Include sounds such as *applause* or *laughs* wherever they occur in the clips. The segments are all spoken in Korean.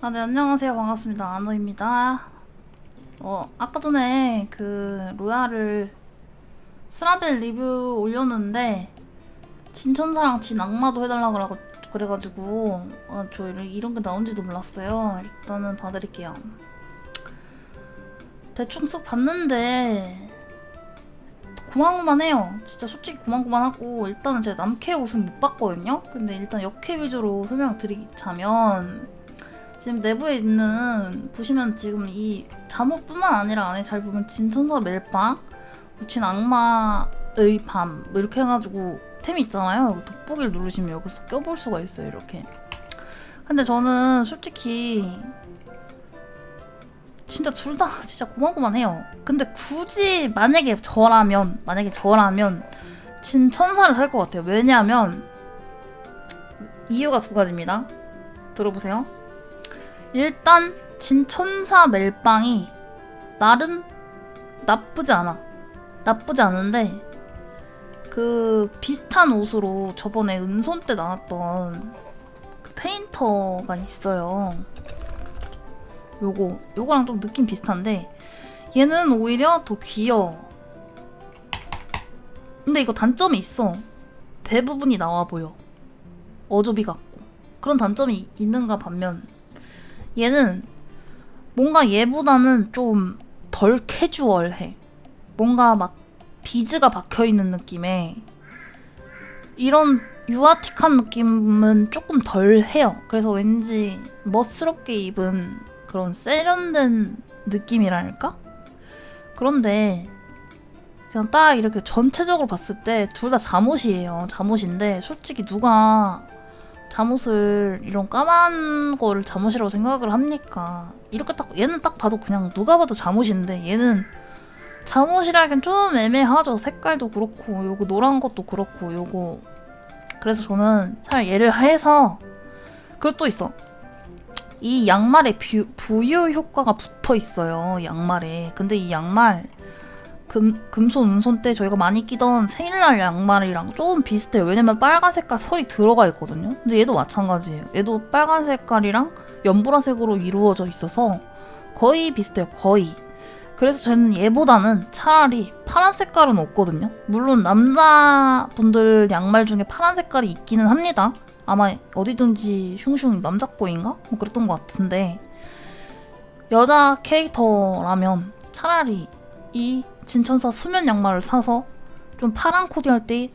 아, 네, 안녕하세요. 반갑습니다. 아노입니다. 어, 아까 전에 그 로얄을 스라벨 리뷰 올렸는데 진천사랑 진 악마도 해달라 그러고 그래가지고 아, 저 이런, 이런 게 나온지도 몰랐어요. 일단은 봐드릴게요. 대충 쓱 봤는데 고만고만해요. 진짜 솔직히 고만고만하고 일단은 제가 남캐 옷은 못 봤거든요. 근데 일단 역캐 위주로 설명 드리자면 지금 내부에 있는 보시면 지금 이 잠옷뿐만 아니라 안에 잘 보면 진천사 멜빵, 진 악마의 밤, 뭐 이렇게 해가지고 템이 있잖아요. 돋보기를 누르시면 여기서 껴볼 수가 있어요. 이렇게. 근데 저는 솔직히 진짜 둘 다 *laughs* 진짜 고만고만해요. 근데 굳이 만약에 저라면 만약에 저라면 진 천사를 살 것 같아요. 왜냐하면 이유가 두 가지입니다. 들어보세요. 일단 진천사 멜빵이 나름 나쁘지 않아. 나쁘지 않은데 그 비슷한 옷으로 저번에 은손 때 나왔던 그 페인터가 있어요. 요거 요거랑 좀 느낌 비슷한데 얘는 오히려 더 귀여워. 근데 이거 단점이 있어. 배 부분이 나와 보여. 어조비 같고 그런 단점이 있는가 반면 얘는 뭔가 얘보다는 좀 덜 캐주얼해. 뭔가 막 비즈가 박혀 있는 느낌에 이런 유아틱한 느낌은 조금 덜 해요. 그래서 왠지 멋스럽게 입은 그런 세련된 느낌이랄까? 그런데 그냥 딱 이렇게 전체적으로 봤을 때 둘 다 잠옷이에요. 잠옷인데 솔직히 누가 잠옷을 이런 까만 거를 잠옷이라고 생각을 합니까? 이렇게 딱 얘는 딱 봐도 그냥 누가 봐도 잠옷인데 얘는 잠옷이라기엔 좀 애매하죠. 색깔도 그렇고 요거 노란 것도 그렇고 요거 그래서 저는 차라리 얘를 해서 그리고 또 있어. 이 양말에 뷰, 부유 효과가 붙어 있어요. 양말에. 근데 이 양말 금, 금손, 은손 때 저희가 많이 끼던 생일날 양말이랑 조금 비슷해요. 왜냐면 빨간 색깔 설이 들어가 있거든요. 근데 얘도 마찬가지예요. 얘도 빨간 색깔이랑 연보라색으로 이루어져 있어서 거의 비슷해요. 거의. 그래서 저는 얘보다는 차라리 파란 색깔은 없거든요. 물론 남자분들 양말 중에 파란 색깔이 있기는 합니다. 아마 어디든지 슝슝 남자 거인가? 뭐 그랬던 것 같은데 여자 캐릭터라면 차라리 이 진천사 수면 양말을 사서 좀 파란 코디 할 때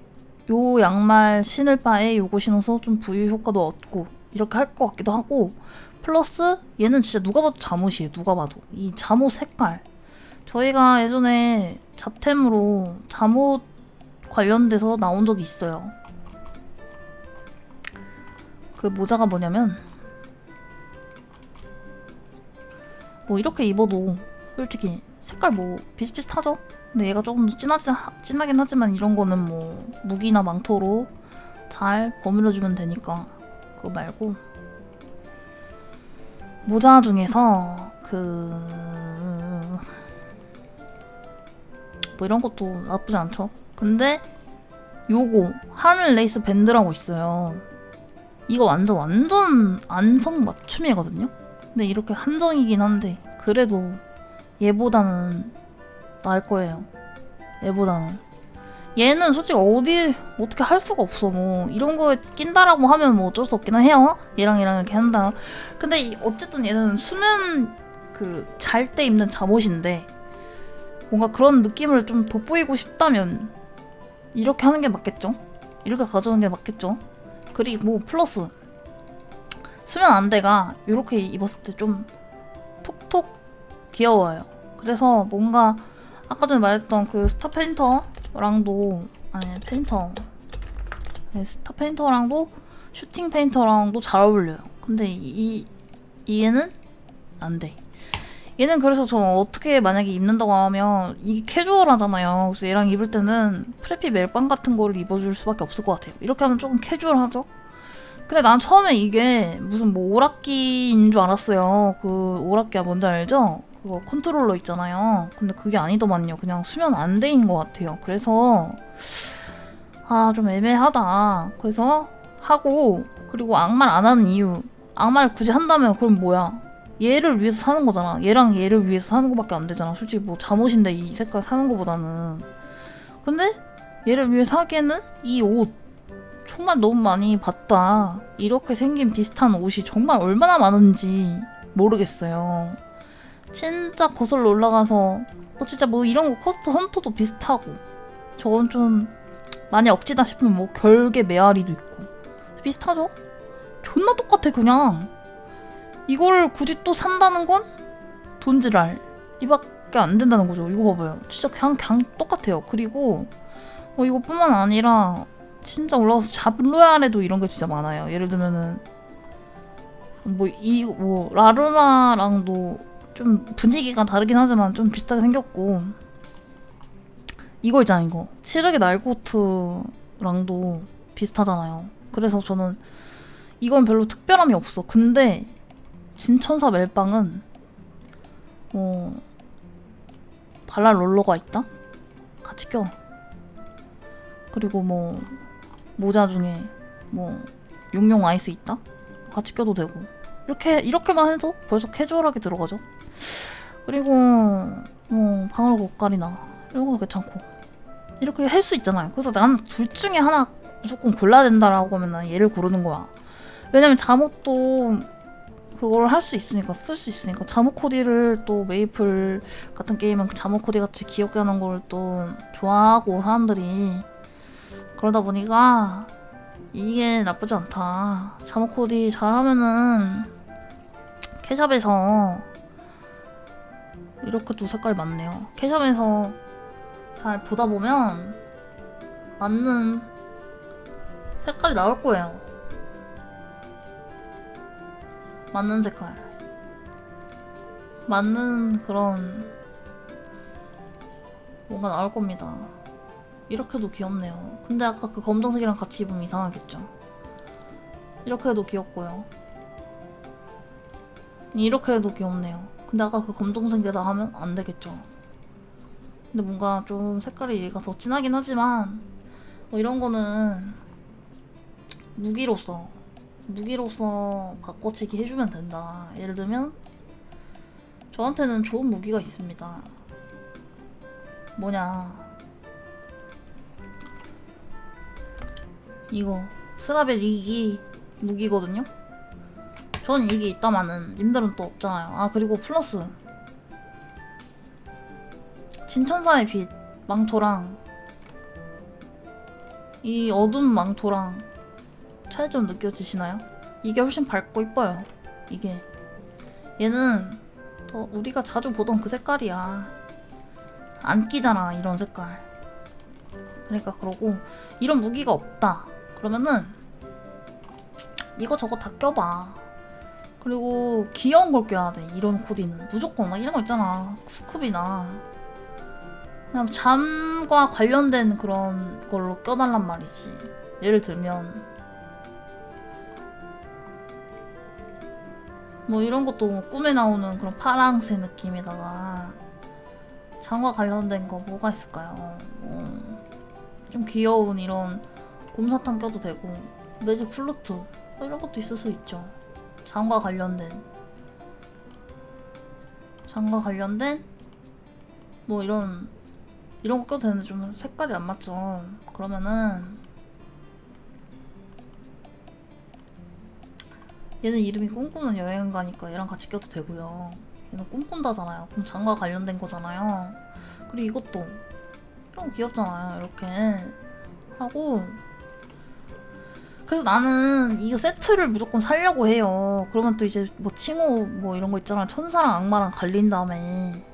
요 양말 신을 바에 요거 신어서 좀 부유 효과도 얻고 이렇게 할 것 같기도 하고. 플러스 얘는 진짜 누가 봐도 잠옷이에요 누가 봐도. 이 잠옷 색깔. 저희가 예전에 잡템으로 잠옷 관련돼서 나온 적이 있어요. 그 모자가 뭐냐면 뭐 이렇게 입어도 솔직히 색깔 뭐 비슷비슷하죠? 근데 얘가 조금 더 진하지, 진하긴 하지만 이런 거는 뭐 무기나 망토로 잘 버무려주면 되니까 그거 말고 모자 중에서 그 뭐 이런 것도 나쁘지 않죠. 근데 요거 하늘 레이스 밴드라고 있어요. 이거 완전 완전 안성 맞춤이거든요. 근데 이렇게 한정이긴 한데 그래도 얘보다는 나을 거예요. 얘보다는. 얘는 솔직히 어디 어떻게 할 수가 없어. 뭐 이런 거에 낀다라고 하면 뭐 어쩔 수 없긴 해요. 얘랑 얘랑 이렇게 한다. 근데 이- 어쨌든 얘는 수면 그 잘 때 입는 잠옷인데 뭔가 그런 느낌을 좀 돋보이고 싶다면 이렇게 하는 게 맞겠죠? 이렇게 가져오는 게 맞겠죠? 그리고 플러스 수면 안대가 이렇게 입었을 때 좀 톡톡 귀여워요. 그래서 뭔가 아까 전에 말했던 그 스타 페인터랑도 아니 페인터 네, 스타 페인터랑도 슈팅 페인터랑도 잘 어울려요. 근데 이, 이 얘는 안 돼. 얘는 그래서 저는 어떻게 만약에 입는다고 하면 이게 캐주얼하잖아요. 그래서 얘랑 입을 때는 프레피 멜빵 같은 거를 입어줄 수밖에 없을 것 같아요. 이렇게 하면 조금 캐주얼하죠? 근데 난 처음에 이게 무슨 뭐 오락기인 줄 알았어요. 그 오락기가 뭔지 알죠? 그거 컨트롤러 있잖아요. 근데 그게 아니더만요. 그냥 수면 안대인 것 같아요. 그래서 아 좀 애매하다. 그래서 하고 그리고 악말 안 하는 이유 악마를 굳이 한다면 그럼 뭐야? 얘를 위해서 사는 거잖아. 얘랑 얘를 위해서 사는 거밖에 안 되잖아. 솔직히 뭐 잠옷인데 이 색깔 사는 거보다는. 근데 얘를 위해 사기에는 이 옷 정말 너무 많이 봤다. 이렇게 생긴 비슷한 옷이 정말 얼마나 많은지 모르겠어요. 진짜 거슬러 올라가서 뭐 진짜 뭐 이런 거 커스트 헌터도 비슷하고 저건 좀 많이 억지다 싶으면 뭐 결계 메아리도 있고 비슷하죠? 존나 똑같아 그냥. 이걸 굳이 또 산다는 건 돈지랄 이밖에 안 된다는 거죠. 이거 봐봐요. 진짜 그냥 그냥 똑같아요. 그리고 뭐 이것뿐만 아니라 진짜 올라가서 잡은 로얄에도 이런 게 진짜 많아요. 예를 들면은 뭐 이 뭐 라루마랑도 좀 분위기가 다르긴 하지만 좀 비슷하게 생겼고. 이거 있잖아 이거. 칠흑의 날고트랑도 비슷하잖아요. 그래서 저는 이건 별로 특별함이 없어. 근데 진천사 멜빵은 뭐 발랄 롤러가 있다? 같이 껴. 그리고 뭐 모자 중에 뭐 용용 아이스 있다? 같이 껴도 되고 이렇게 이렇게만 해도 벌써 캐주얼하게 들어가죠? 그리고 뭐 방울 고깔이나 이런 거 괜찮고. 이렇게 할 수 있잖아요. 그래서 나는 둘 중에 하나 무조건 골라야 된다라고 하면 난 얘를 고르는 거야. 왜냐면 잠옷도 그걸 할 수 있으니까 쓸 수 있으니까. 잠옷 코디를 또 메이플 같은 게임은 그 잠옷 코디 같이 귀엽게 하는 걸 또 좋아하고 사람들이. 그러다 보니까 이게 나쁘지 않다. 잠옷 코디 잘하면은 캐샵에서 이렇게 또 색깔이 많네요. 캐샵에서 잘 보다 보면 맞는 색깔이 나올 거예요. 맞는 색깔. 맞는 그런 뭔가 나올 겁니다 이렇게도 귀엽네요. 근데 아까 그 검정색이랑 같이 입으면 이상하겠죠? 이렇게 해도 귀엽고요. 이렇게 해도 귀엽네요. 근데 아까 그 검정색에다 하면 안 되겠죠? 근데 뭔가 좀 색깔이 얘가 더 진하긴 하지만 뭐 이런 거는 무기로서 무기로서 바꿔치기 해주면 된다. 예를 들면 저한테는 좋은 무기가 있습니다. 뭐냐 이거 스라벨 리기 무기거든요. 전 이게 있다마는 님들은 또 없잖아요. 아 그리고 플러스 진천사의 빛 망토랑 이 어두운 망토랑 차이점 느껴지시나요? 이게 훨씬 밝고 이뻐요. 이게 얘는 더 우리가 자주 보던 그 색깔이야. 안 끼잖아 이런 색깔. 그러니까 그러고 이런 무기가 없다. 그러면은 이거 저거 다 껴봐. 그리고 귀여운 걸 껴야 돼. 이런 코디는 무조건 막 이런 거 있잖아. 스쿱이나 그냥 잠과 관련된 그런 걸로 껴달란 말이지. 예를 들면 뭐 이런 것도 뭐 꿈에 나오는 그런 파랑새 느낌에다가 장과 관련된 거 뭐가 있을까요? 뭐, 좀 귀여운 이런 곰사탕 껴도 되고 매직 플루트 뭐 이런 것도 있을 수 있죠. 장과 관련된 장과 관련된 뭐 이런 이런 거 껴도 되는데 좀 색깔이 안 맞죠. 그러면은 얘는 이름이 꿈꾸는 여행가니까 얘랑 같이 껴도 되고요. 얘는 꿈꾼다잖아요. 그럼 장과 관련된 거잖아요. 그리고 이것도 좀 귀엽잖아요. 이렇게 하고 그래서 나는 이거 세트를 무조건 살려고 해요. 그러면 또 이제 뭐 칭호 뭐 이런 거 있잖아. 천사랑 악마랑 갈린 다음에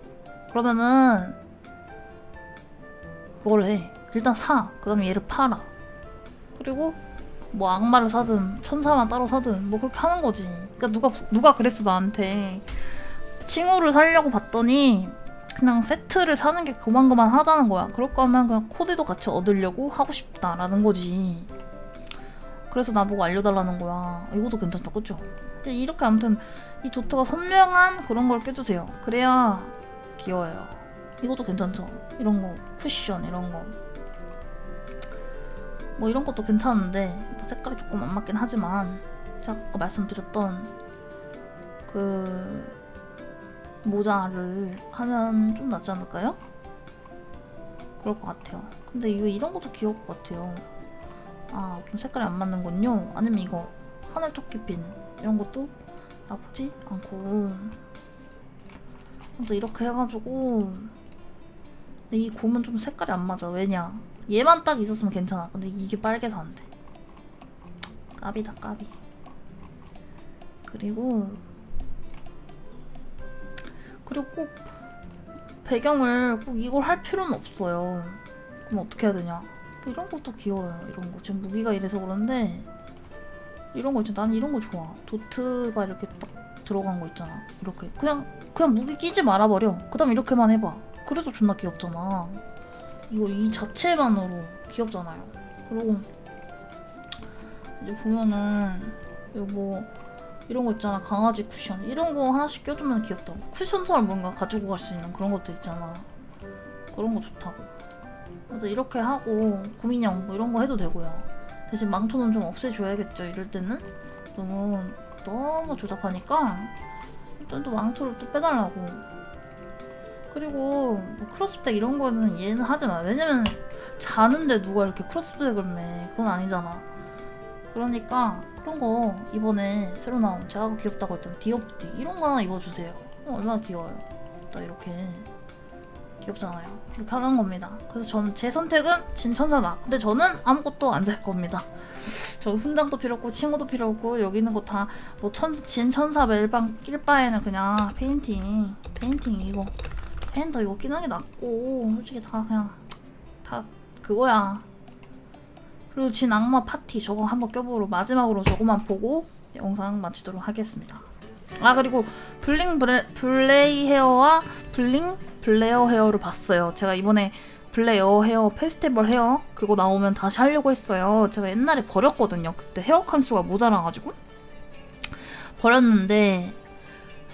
그러면은 그걸 해. 일단 사. 그 다음에 얘를 팔아. 그리고 뭐 악마를 사든 천사만 따로 사든 뭐 그렇게 하는 거지. 그러니까 누가 누가 그랬어 나한테 칭호를 살려고 봤더니 그냥 세트를 사는 게 그만그만 하다는 거야. 그럴 거면 그냥 코디도 같이 얻으려고 하고 싶다라는 거지. 그래서 나보고 알려달라는 거야. 이것도 괜찮다, 그죠? 근데 이렇게 아무튼 이 도트가 선명한 그런 걸 껴주세요. 그래야 귀여워요. 이것도 괜찮죠? 이런 거 쿠션 이런 거. 뭐 이런 것도 괜찮은데 뭐 색깔이 조금 안 맞긴 하지만 제가 아까 말씀드렸던 그 모자를 하면 좀 낫지 않을까요? 그럴 것 같아요. 근데 이거 이런 것도 귀여울 것 같아요. 아, 좀 색깔이 안 맞는군요. 아니면 이거 하늘 토끼핀 이런 것도 나쁘지 않고 또 이렇게 해가지고 근데 이 곰은 좀 색깔이 안 맞아. 왜냐? 얘만 딱 있었으면 괜찮아. 근데 이게 빨개서 안 돼. 까비다 까비. 그리고 그리고 꼭 배경을 꼭 이걸 할 필요는 없어요. 그럼 어떻게 해야 되냐? 뭐 이런 것도 귀여워요. 이런 거 지금 무기가 이래서 그런데 이런 거 있잖아. 난 이런 거 좋아. 도트가 이렇게 딱 들어간 거 있잖아. 이렇게 그냥 그냥 무기 끼지 말아버려. 그다음 이렇게만 해봐. 그래도 존나 귀엽잖아. 이거 이 자체만으로 귀엽잖아요. 그리고 이제 보면은 이거 뭐 이런 거 있잖아 강아지 쿠션 이런 거 하나씩 껴주면 귀엽다고 쿠션처럼 뭔가 가지고 갈 수 있는 그런 것도 있잖아 그런 거 좋다고 그래서 이렇게 하고 구민형 뭐 이런 거 해도 되고요. 대신 망토는 좀 없애줘야겠죠 이럴 때는? 너무 너무 조잡하니까 일단 또 망토를 또 빼달라고. 그리고 뭐 크로스백 이런 거는 얘는 하지 마. 왜냐면 자는데 누가 이렇게 크로스백을 매. 그건 아니잖아. 그러니까 그런 거 이번에 새로 나온 제가 귀엽다고 했던 디오프티 이런 거 하나 입어주세요. 어, 얼마나 귀여워요. 딱 이렇게 귀엽잖아요. 이렇게 하는 겁니다. 그래서 저는 제 선택은 진천사다. 근데 저는 아무것도 안잘 겁니다. *laughs* 저 훈장도 필요 없고 친구도 필요 없고 여기 있는 거 다뭐 진천사 멜방 낄 바에는 그냥 페인팅 페인팅 이거 페인터 이거 끼는 게 낫고 솔직히 다 그냥 다 그거야. 그리고 진 악마 파티 저거 한번 껴보러 마지막으로 저거만 보고 영상 마치도록 하겠습니다. 아 그리고 블링 브레, 블레이 헤어와 블링 블레어 헤어를 봤어요. 제가 이번에 블레어 헤어 페스티벌 헤어 그거 나오면 다시 하려고 했어요. 제가 옛날에 버렸거든요. 그때 헤어 칸수가 모자라가지고 버렸는데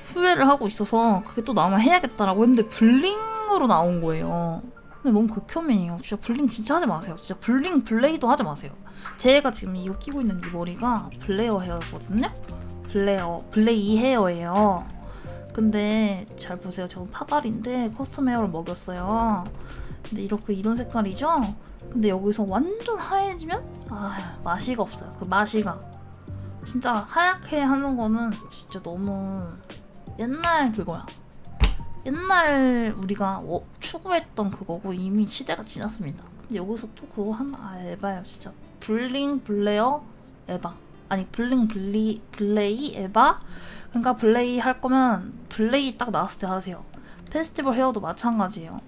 후회를 하고 있어서 그게 또 나오면 해야겠다라고 했는데 블링으로 나온 거예요. 근데 너무 극혐이에요. 진짜 블링 진짜 하지 마세요. 진짜 블링 블레이도 하지 마세요. 제가 지금 이거 끼고 있는 이 머리가 블레어 헤어거든요. 블레어 블레이 헤어예요. 근데 잘 보세요. 저는 파갈인데 커스텀 헤어를 먹였어요. 근데 이렇게 이런 색깔이죠? 근데 여기서 완전 하얘지면 아 맛이가 없어요. 그 맛이가 진짜 하얗게 하는 거는 진짜 너무 옛날 그거야. 옛날 우리가 워- 추구했던 그거고 이미 시대가 지났습니다. 근데 여기서 또 그거 하나 아 에바예요 진짜 블링 블레어 에바 아니 블링 블리 블레이 에바 그러니까 블레이 할 거면 블레이 딱 나왔을 때 하세요. 페스티벌 헤어도 마찬가지예요.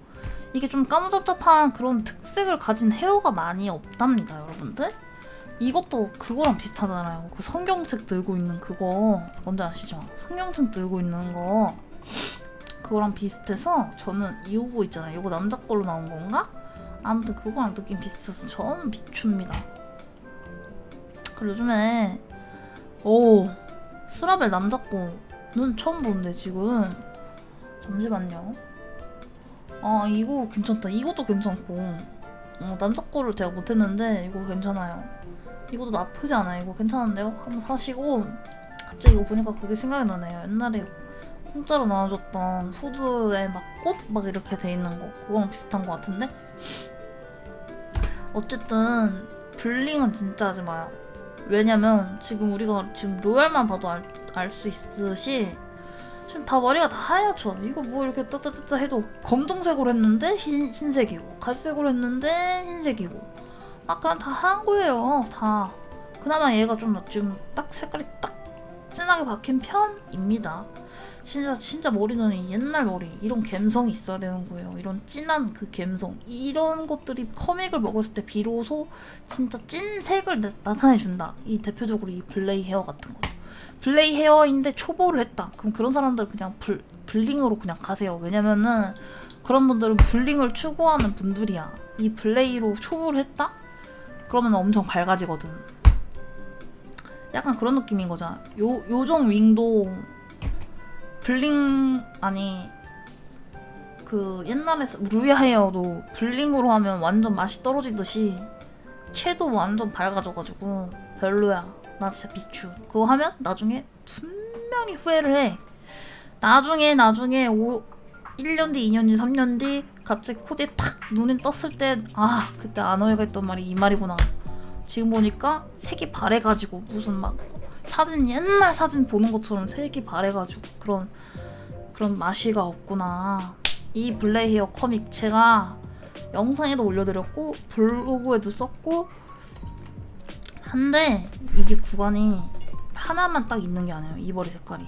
이게 좀 까무잡잡한 그런 특색을 가진 헤어가 많이 없답니다, 여러분들. 이것도 그거랑 비슷하잖아요. 그 성경책 들고 있는 그거 뭔지 아시죠? 성경책 들고 있는 거 그거랑 비슷해서 저는 이거 있잖아요. 이거 남자 걸로 나온 건가? 아무튼 그거랑 느낌 비슷해서 저는 비춥니다. 그리고 요즘에 오 스라벨 남자 거는 처음 보는데 지금 잠시만요. 아 이거 괜찮다. 이것도 괜찮고 어, 남자 거를 제가 못했는데 이거 괜찮아요. 이것도 나쁘지 않아요. 이거 괜찮은데요? 한번 사시고 갑자기 이거 보니까 그게 생각이 나네요. 옛날에 공짜로 나눠줬던 후드에 막 꽃막 이렇게 돼 있는 거 그거랑 비슷한 것 같은데 어쨌든 블링은 진짜 하지 마요 왜냐면 지금 우리가 지금 로얄만 봐도 알 수 있듯이 지금 다 머리가 다 하얗죠. 이거 뭐 이렇게 따따따따 해도 검정색으로 했는데 흰, 흰색이고 갈색으로 했는데 흰색이고. 막 그냥 다 하얀 거예요 다. 그나마 얘가 좀 지금 딱 색깔이 딱 진하게 박힌 편입니다 진짜 진짜 머리는 옛날 머리 이런 감성이 있어야 되는 거예요. 이런 진한 그 감성 이런 것들이 커믹을 먹었을 때 비로소 진짜 찐 색을 나- 나타내 준다. 이 대표적으로 이 블레이 헤어 같은 거. 블레이 헤어인데 초보를 했다. 그럼 그런 사람들 그냥 블 블링으로 그냥 가세요. 왜냐면은 그런 분들은 블링을 추구하는 분들이야. 이 블레이로 초보를 했다? 그러면 엄청 밝아지거든. 약간 그런 느낌인 거잖아. 요 요정 윙도 블링 아니 그 옛날에 루야 헤어도 블링으로 하면 완전 맛이 떨어지듯이 채도 완전 밝아져가지고 별로야 나 진짜 비추. 그거 하면 나중에 분명히 후회를 해. 나중에 나중에 오 1년 뒤, 2년 뒤, 3년 뒤 갑자기 코드에 팍 눈에 떴을 때 아 그때 안어이가 했던 말이 이 말이구나. 지금 보니까 색이 바래가지고 무슨 막 사진 옛날 사진 보는 것처럼 색이 바래가지고 그런 그런 맛이가 없구나. 이 블레이어 커믹 제가 영상에도 올려드렸고 블로그에도 썼고 한데 이게 구간이 하나만 딱 있는 게 아니에요. 이버리 색깔이.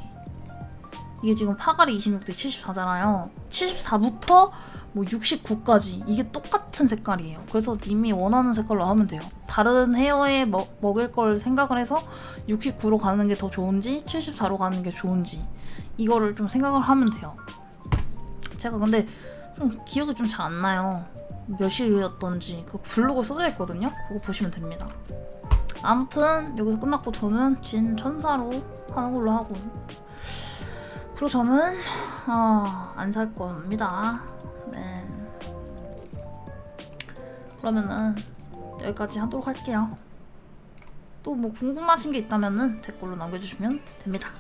이게 지금 파갈이 26대 74잖아요. 74부터 뭐 69까지 이게 똑같은 색깔이에요. 그래서 님이 원하는 색깔로 하면 돼요. 다른 헤어에 먹, 먹을 걸 생각을 해서 69로 가는 게 더 좋은지 74로 가는 게 좋은지 이거를 좀 생각을 하면 돼요. 제가 근데 좀 기억이 좀 잘 안 나요. 몇 시였던지 그 블로그 써져 있거든요. 그거 보시면 됩니다. 아무튼 여기서 끝났고 저는 진 천사로 하는 걸로 하고 그리고 저는 어, 안살 겁니다. 네. 그러면은 여기까지 하도록 할게요. 또 뭐 궁금하신 게 있다면은 댓글로 남겨주시면 됩니다.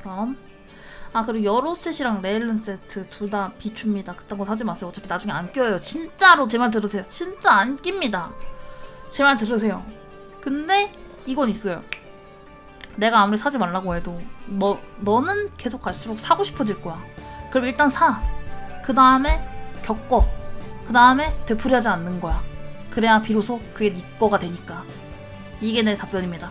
그럼 아 그리고 여로셋이랑 레일런 세트 둘 다 비춥니다. 그딴 거 사지 마세요. 어차피 나중에 안 껴요. 진짜로 제 말 들으세요. 진짜 안 낍니다. 제 말 들으세요. 근데 이건 있어요. 내가 아무리 사지 말라고 해도 너 너는 계속 갈수록 사고 싶어질 거야. 그럼 일단 사. 그 다음에 겪어. 그 다음에 되풀이하지 않는 거야. 그래야 비로소 그게 네 거가 되니까. 이게 내 답변입니다.